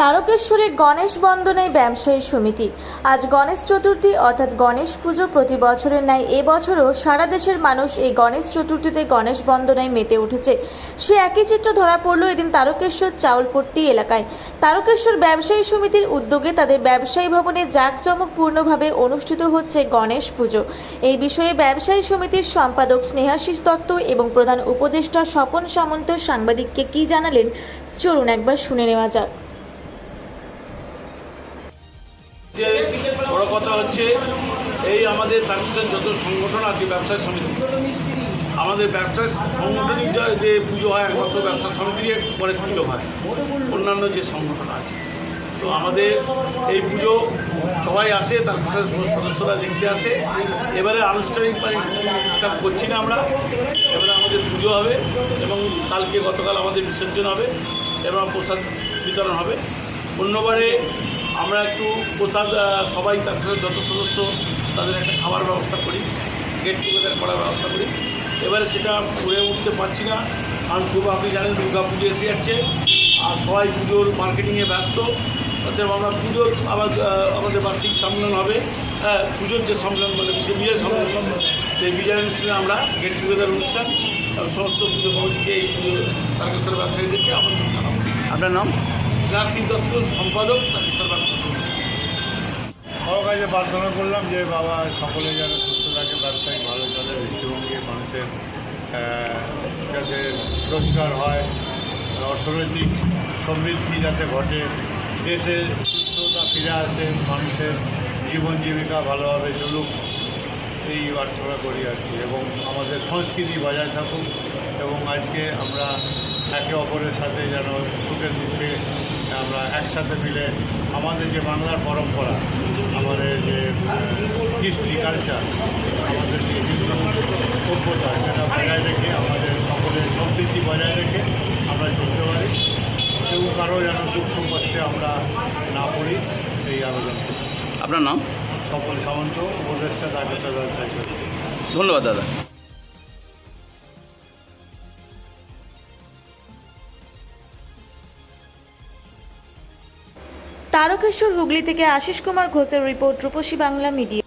তারকেশ্বরে গণেশ বন্দনায় ব্যবসায়ী সমিতি। আজ গণেশ চতুর্থী, অর্থাৎ গণেশ পুজো প্রতি বছরের ন্যায় এবছরও সারা দেশের মানুষ এই গণেশ চতুর্থীতে গণেশ বন্দনায় মেতে উঠেছে। সে একই চিত্র ধরা পড়ল এদিন তারকেশ্বর চাউলপট্টি এলাকায়। তারকেশ্বর ব্যবসায়ী সমিতির উদ্যোগে তাদের ব্যবসায়ী ভবনে জাঁকজমকপূর্ণভাবে অনুষ্ঠিত হচ্ছে গণেশ পুজো। এই বিষয়ে ব্যবসায়ী সমিতির সম্পাদক স্নেহাশিস দত্ত এবং প্রধান উপদেষ্টা স্বপন সামন্ত সাংবাদিককে কী জানালেন, চলুন একবার শুনে নেওয়া যাক। যে বড় কথা হচ্ছে, এই আমাদের তারকেশ্বর যত সংগঠন আছে, ব্যবসায় সমিতি, আমাদের ব্যবসায় সাংগঠনিক যে- পুজো হয়, একমাত্র ব্যবসা সমিতির পরে পুজো হয়, অন্যান্য যে সংগঠন আছে। তো আমাদের এই পুজো সবাই আসে, তার সদস্যরা দেখতে আসে। এবারে আনুষ্ঠানিক অনুষ্ঠান করছি না আমরা। এবারে আমাদের পুজো হবে এবং কালকে গতকাল আমাদের বিসর্জন হবে এবং প্রসাদ বিতরণ হবে। অন্যবারে আমরা একটু প্রসাদ সবাই তার সাথে যত সদস্য তাদের একটা খাবার ব্যবস্থা করি গেট টুগেদার করার ব্যবস্থা করি। এবারে সেটা করে উঠতে পারছি না। কারণ খুব আপনি জানেন দুর্গা পুজো এসে যাচ্ছে আর সবাই পুজোর মার্কেটিংয়ে ব্যস্ত। অতএব আমরা পুজোর আবার আমাদের বার্ষিক সম্মেলন হবে। হ্যাঁ পুজোর যে সম্মেলন মানে সে বিজয় সম্মেলন। সেই বিজয় অনুষ্ঠানে আমরা গেট টুগেদার অনুষ্ঠান সমস্ত পুজো কমিটিকে এই পুজো তারকেশ্বর ব্যবসায়ীদেরকে আমন্ত্রণ জানাব। আপনার নাম? শ্রী দত্ত সম্পাদক তারকেশ্বর ব্যবসা সমিতি। সবার কাছে প্রার্থনা করলাম যে বাবা সকলে যেন সুস্থ থাকে, ব্যবসায়িক ভালো চলে, দৃষ্টিভঙ্গি মানুষের যাতে রোজগার হয়, অর্থনৈতিক সমৃদ্ধি যাতে ঘটে, দেশে সুস্থতা ফিরে আসে, মানুষের জীবন জীবিকা ভালোভাবে চলুক, এই প্রার্থনা করি আর কি। এবং আমাদের সংস্কৃতি বজায় থাকুক এবং আজকে আমরা একে অপরের সাথে যেন সুখে দুঃখে আমরা একসাথে মিলে আমাদের যে বাংলার পরম্পরা আমাদের যে কৃষ্টি কালচার আমাদের যে হিন্দু সভ্যতা সেটা বজায় রেখে আমাদের সকলের সম্প্রীতি বজায় রেখে আমরা চলতে পারি। কেউ কারও যেন দুঃখ কষ্টে আমরা না পড়ি এই আবেদন আপনার নাম? সকল সামন্ত উপদেষ্টা করি ধন্যবাদ দাদা। তারকেশ্বর হুগলি থেকে আশিস কুমার ঘোষের রিপোর্ট রূপসী বাংলা মিডিয়া।